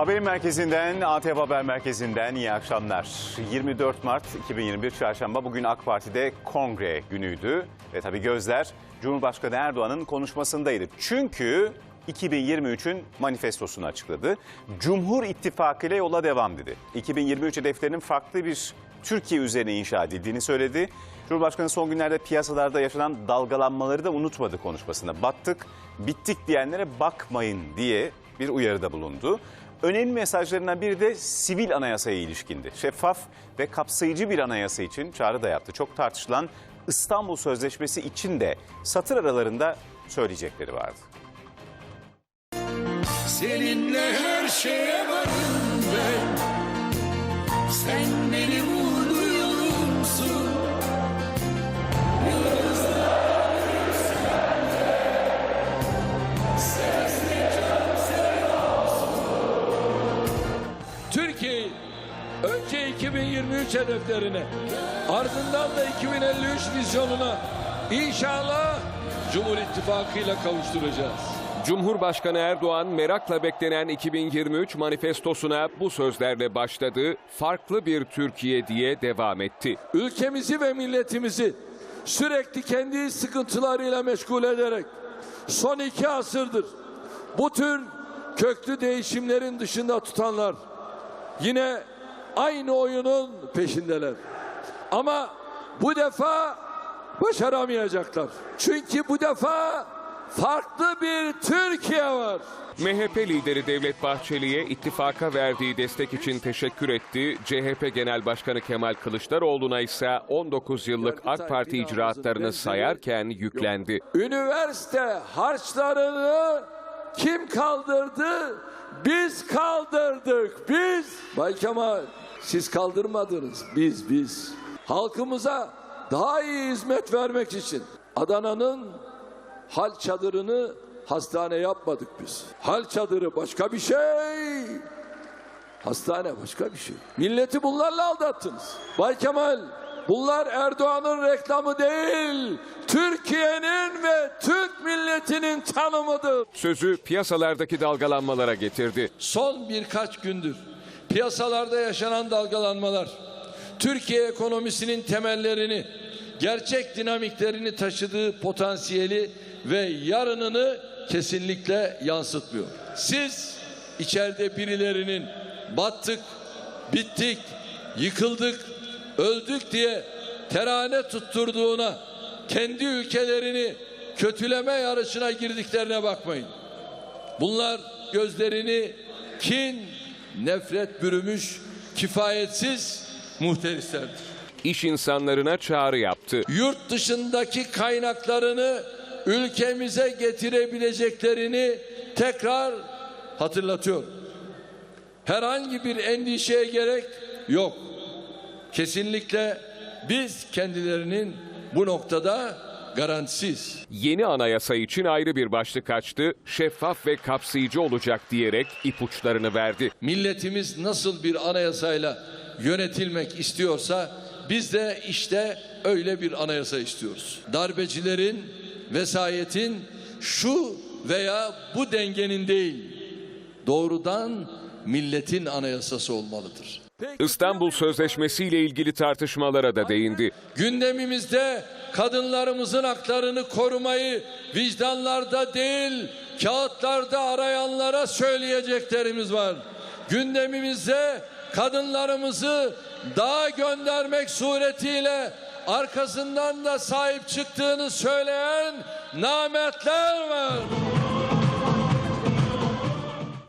Haberin merkezinden, ATV Haber Merkezi'nden iyi akşamlar. 24 Mart 2021 Çarşamba bugün AK Parti'de kongre günüydü. Ve tabii gözler Cumhurbaşkanı Erdoğan'ın konuşmasındaydı. Çünkü 2023'ün manifestosunu açıkladı. Cumhur İttifakı ile yola devam dedi. 2023 hedeflerinin farklı bir Türkiye üzerine inşa edildiğini söyledi. Cumhurbaşkanı son günlerde piyasalarda yaşanan dalgalanmaları da unutmadı konuşmasında. Battık, bittik diyenlere bakmayın diye bir uyarıda bulundu. Önemli mesajlarından biri de sivil anayasaya ilişkindi. Şeffaf ve kapsayıcı bir anayasa için çağrı da yaptı. Çok tartışılan İstanbul Sözleşmesi için de satır aralarında söyleyecekleri vardı. Seninle her şeye varım ben Sen benim 2023 hedeflerine ardından da 2053 vizyonuna inşallah Cumhur İttifakı ile kavuşturacağız. Cumhurbaşkanı Erdoğan merakla beklenen 2023 manifestosuna bu sözlerle başladı. Farklı bir Türkiye diye devam etti. Ülkemizi ve milletimizi sürekli kendi sıkıntılarıyla meşgul ederek son iki asırdır bu tür köklü değişimlerin dışında tutanlar yine aynı oyunun peşindeler. Ama bu defa başaramayacaklar. Çünkü bu defa farklı bir Türkiye var. MHP lideri Devlet Bahçeli'ye ittifaka verdiği destek için teşekkür etti. CHP Genel Başkanı Kemal Kılıçdaroğlu'na ise 19 yıllık AK Parti icraatlarını sayarken yüklendi. Üniversite harçlarını kim kaldırdı? Biz kaldırdık. Biz. Bay Kemal siz kaldırmadınız. Biz biz. Halkımıza daha iyi hizmet vermek için Adana'nın hal çadırını hastane yapmadık biz. Hal çadırı başka bir şey. Hastane başka bir şey. Milleti bunlarla aldattınız. Bay Kemal bunlar Erdoğan'ın reklamı değil. Türkiye'nin ve Türk milletinin tanımıdır. Sözü piyasalardaki dalgalanmalara getirdi. Son birkaç gündür piyasalarda yaşanan dalgalanmalar Türkiye ekonomisinin temellerini, gerçek dinamiklerini taşıdığı potansiyeli ve yarınını kesinlikle yansıtmıyor. Siz içeride birilerinin battık, bittik, yıkıldık, öldük diye terane tutturduğuna, kendi ülkelerini kötüleme yarışına girdiklerine bakmayın. Bunlar gözlerini kin, nefret bürümüş, kifayetsiz muhterislerdir. İş insanlarına çağrı yaptı. Yurt dışındaki kaynaklarını ülkemize getirebileceklerini tekrar hatırlatıyor. Herhangi bir endişeye gerek yok. Kesinlikle biz kendilerinin bu noktada garantisiz. Yeni anayasa için ayrı bir başlık açtı. Şeffaf ve kapsayıcı olacak diyerek ipuçlarını verdi. milletimiz nasıl bir anayasayla yönetilmek istiyorsa biz de işte öyle bir anayasa istiyoruz. Darbecilerin, vesayetin şu veya bu dengenin değil, doğrudan milletin anayasası olmalıdır. İstanbul Sözleşmesi ile ilgili tartışmalara da değindi. Gündemimizde kadınlarımızın haklarını korumayı vicdanlarda değil kağıtlarda arayanlara söyleyeceklerimiz var. Gündemimizde kadınlarımızı dağa göndermek suretiyle arkasından da sahip çıktığını söyleyen nametler var.